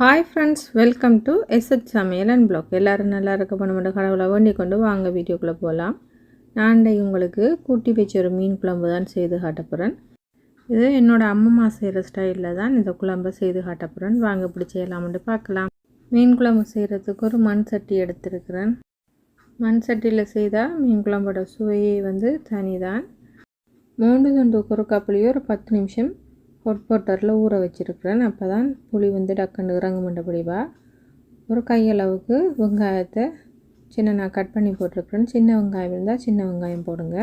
Hi friends welcome to SH Samayal and blog எல்லோரும் நல்லா இருக்க பண்ண கடவுளை வேண்டி கொண்டு வாங்க வீடியோக்குள்ளே போகலாம் நான் இன்றைக்கு உங்களுக்கு கூட்டி வச்ச ஒரு மீன் குழம்பு தான் செய்து காட்ட போகிறேன் இது என்னோடய அம்மம்மா செய்கிற ஸ்டைலில் தான் இந்த குழம்பை செய்து காட்ட போகிறேன் வாங்க இப்படி செய்யலாம்னு பார்க்கலாம். மீன் குழம்பு செய்கிறதுக்கு ஒரு மண் சட்டி எடுத்துருக்குறேன். மண் சட்டியில் செய்தால் மீன் குழம்போட சுவையே வந்து தனி தான் மூன்று துண்டு குறுக்காப்புளியோ ஒரு பத்து நிமிஷம் ஹாட் வாட்டரில் ஊற வச்சுருக்கிறேன். அப்போ தான் புளி வந்து டக்குன்னு இறங்க மாட்டபடிவா ஒரு கையளவுக்கு வெங்காயத்தை சின்ன நான் கட் பண்ணி போட்டிருக்கிறேன். சின்ன வெங்காயம் இருந்தால் சின்ன வெங்காயம் போடுங்க.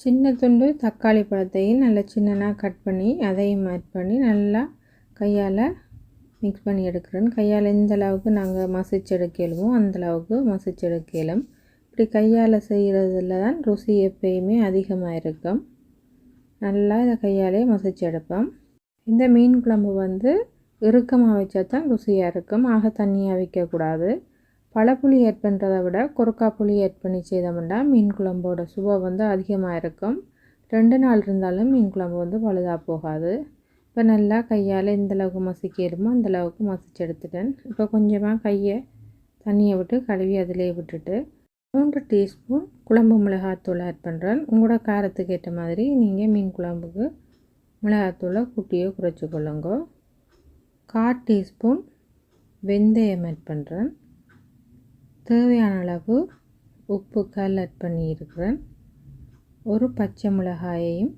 சின்ன துண்டு தக்காளி பழத்தையும் நல்லா சின்னனாக கட் பண்ணி அதையும் ஆட் பண்ணி நல்லா கையால் மிக்ஸ் பண்ணி எடுக்கிறேன். கையால் எந்த அளவுக்கு நாங்கள் மசிச்செடுக்கலுமோ அந்தளவுக்கு மசிச்செடுக்கலும் இப்படி கையால் செய்கிறதுல தான் ருசி எப்பயுமே அதிகமாக இருக்கும் நல்லா இதை கையாலே மசிச்சு எடுப்போம். இந்த மீன் குழம்பு வந்து இறுக்கமாக வச்சா தான் ருசியாக இருக்கும். ஆக தண்ணியாக வைக்கக்கூடாது. பழப்புளி ஆட் பண்ணுறதை விட குறுக்கா புளி ஆட் பண்ணி செய்தோம்னா மீன் குழம்போட சுவை வந்து அதிகமாக இருக்கும். ரெண்டு நாள் இருந்தாலும் மீன் குழம்பு வந்து பழுதாக போகாது. இப்போ நல்லா கையால் எந்தளவுக்கு மசிக்கிடுமோ அந்தளவுக்கு மசிச்சு எடுத்துட்டேன். இப்போ கொஞ்சமாக கையை தண்ணியை விட்டு கழுவி அதிலே விட்டுட்டு மூன்று டீஸ்பூன் குழம்பு மிளகாத்தூள் ஆட் பண்ணுறேன் உங்களோட காரத்துக்கு ஏற்ற மாதிரி நீங்கள் மீன் குழம்புக்கு மிளகாத்தூளை குட்டியோ குறைச்சி கொள்ளுங்க. கால் டீஸ்பூன் வெந்தயம் ஆட் பண்ணுறேன் தேவையான அளவு உப்பு கல் ஆட் பண்ணியிருக்கிறேன். ஒரு பச்சை மிளகாயையும்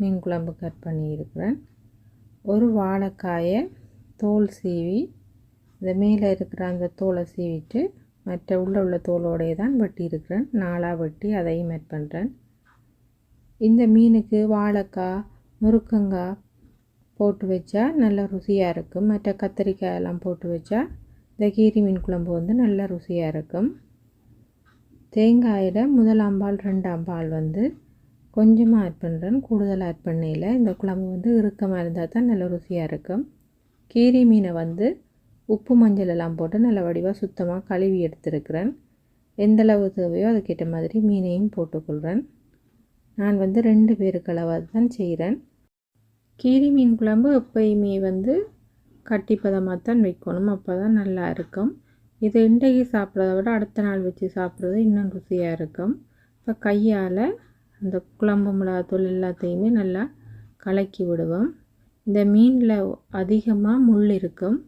மீன் குழம்புக்கு ஆட் பண்ணியிருக்கிறேன். ஒரு வாழைக்காயை தோல் சீவி இந்த மேலே இருக்கிற அந்த தோலை சீவிட்டு மற்ற உள்ள உள்ள தோலோடைய தான் வெட்டி இருக்கிறேன் நாளாக வெட்டி அதையும் ஆட் பண்ணுறேன் இந்த மீனுக்கு வாழைக்காய் முருக்கங்காய் போட்டு வச்சா நல்லா ருசியாக இருக்கும். மற்ற கத்திரிக்காய் எல்லாம் போட்டு வச்சா இந்த கீரி மீன் குழம்பு வந்து நல்லா ருசியாக இருக்கும். தேங்காயில் முதலாம் பால் ரெண்டாம் பால் வந்து கொஞ்சமாக ஆட் பண்ணுறேன் கூடுதல் ஆட் பண்ணையில் இந்த குழம்பு வந்து இறுக்கமாக இருந்தால் தான் நல்ல ருசியாக இருக்கும். கீரி மீனை வந்து உப்பு மஞ்சள் எல்லாம் போட்டு நல்ல வடிவாக சுத்தமாக கழுவி எடுத்துருக்கிறேன். எந்தளவு தேவையோ அதுக்கேற்ற மாதிரி மீனையும் போட்டுக்கொள்கிறேன் நான் வந்து ரெண்டு பேருக்கு அளவாக தான் செய்கிறேன் கீரி மீன் குழம்பு எப்பயுமே வந்து கட்டிப்பதமாக தான் வைக்கணும். அப்போ தான் நல்லா இருக்கும். இது இன்றைக்கு சாப்பிட்றத விட அடுத்த நாள் வச்சு சாப்பிட்றது இன்னும் ருசியாக இருக்கும். இப்போ கையால் அந்த குழம்பு மிளகாத்தூள் எல்லாத்தையுமே நல்லா கலக்கி விடுவோம். இந்த மீனில் அதிகமாக முள் இருக்கும்.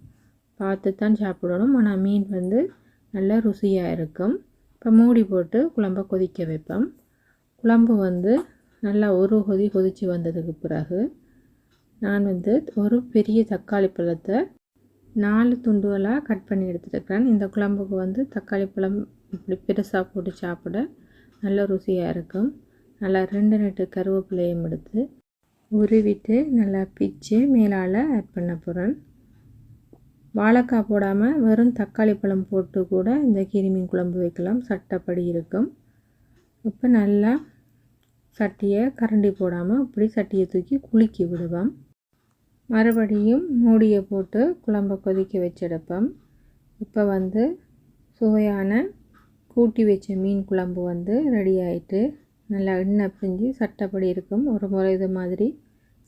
பார்த்து தான் சாப்பிடணும். ஆனால் மீன் வந்து நல்லா ருசியாக இருக்கும். இப்போ மூடி போட்டு குழம்ப கொதிக்க வைப்போம். குழம்பு வந்து நல்லா ஒரு கொதி கொதித்து வந்ததுக்கு பிறகு நான் வந்து ஒரு பெரிய தக்காளி பழத்தை நாலு துண்டுகளாக கட் பண்ணி எடுத்துருக்கிறேன். இந்த குழம்புக்கு வந்து தக்காளி பழம் இப்படி பெருசாக போட்டு சாப்பிட நல்ல ருசியாக இருக்கும். நல்லா ரெண்டு நெட்டு கருவேப்பிலையும் எடுத்து உருவிட்டு நல்லா பிச்சு மேலால் ஆட் பண்ண போகிறேன் வாழைக்காய் போடாமல் வெறும் தக்காளி பழம் போட்டு கூட இந்த கிருமீன் குழம்பு வைக்கலாம். சட்டப்படி இருக்கும். இப்போ நல்லா சட்டியை கரண்டி போடாமல் இப்படி சட்டியை தூக்கி குலுக்கி விடுவோம். மறுபடியும் மூடியை போட்டு குழம்பை கொதிக்க வச்செடுப்போம் இப்போ வந்து சுவையான கூட்டி வச்ச மீன் குழம்பு வந்து ரெடி ஆயிட்டு நல்லா எண்ணெய் பிஞ்சு சட்டப்படி இருக்கும். ஒரு முறை இது மாதிரி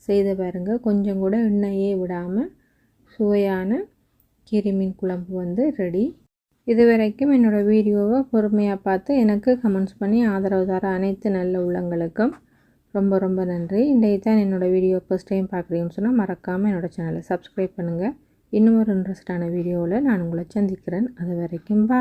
செய்து பாருங்கள் கொஞ்சம் கூட எண்ணெயே விடாமல் சுவையான கீரி மீன் குழம்பு வந்து ரெடி இது வரைக்கும் என்னோடய வீடியோவை பொறுமையாக பார்த்து எனக்கு கமெண்ட்ஸ் பண்ணி ஆதரவு தர அனைத்து நல்ல உள்ளங்களுக்கும் ரொம்ப ரொம்ப நன்றி. இன்றைக்கு தான் என்னோடய வீடியோ ஃபஸ்ட் டைம் பார்க்குறீங்கன்னு சொன்னால் மறக்காமல் என்னோடய சேனலை சப்ஸ்கிரைப் பண்ணுங்கள் இன்னும் ஒரு இன்ட்ரெஸ்டான வீடியோவில் நான் உங்களை சந்திக்கிறேன். அது வரைக்கும் பா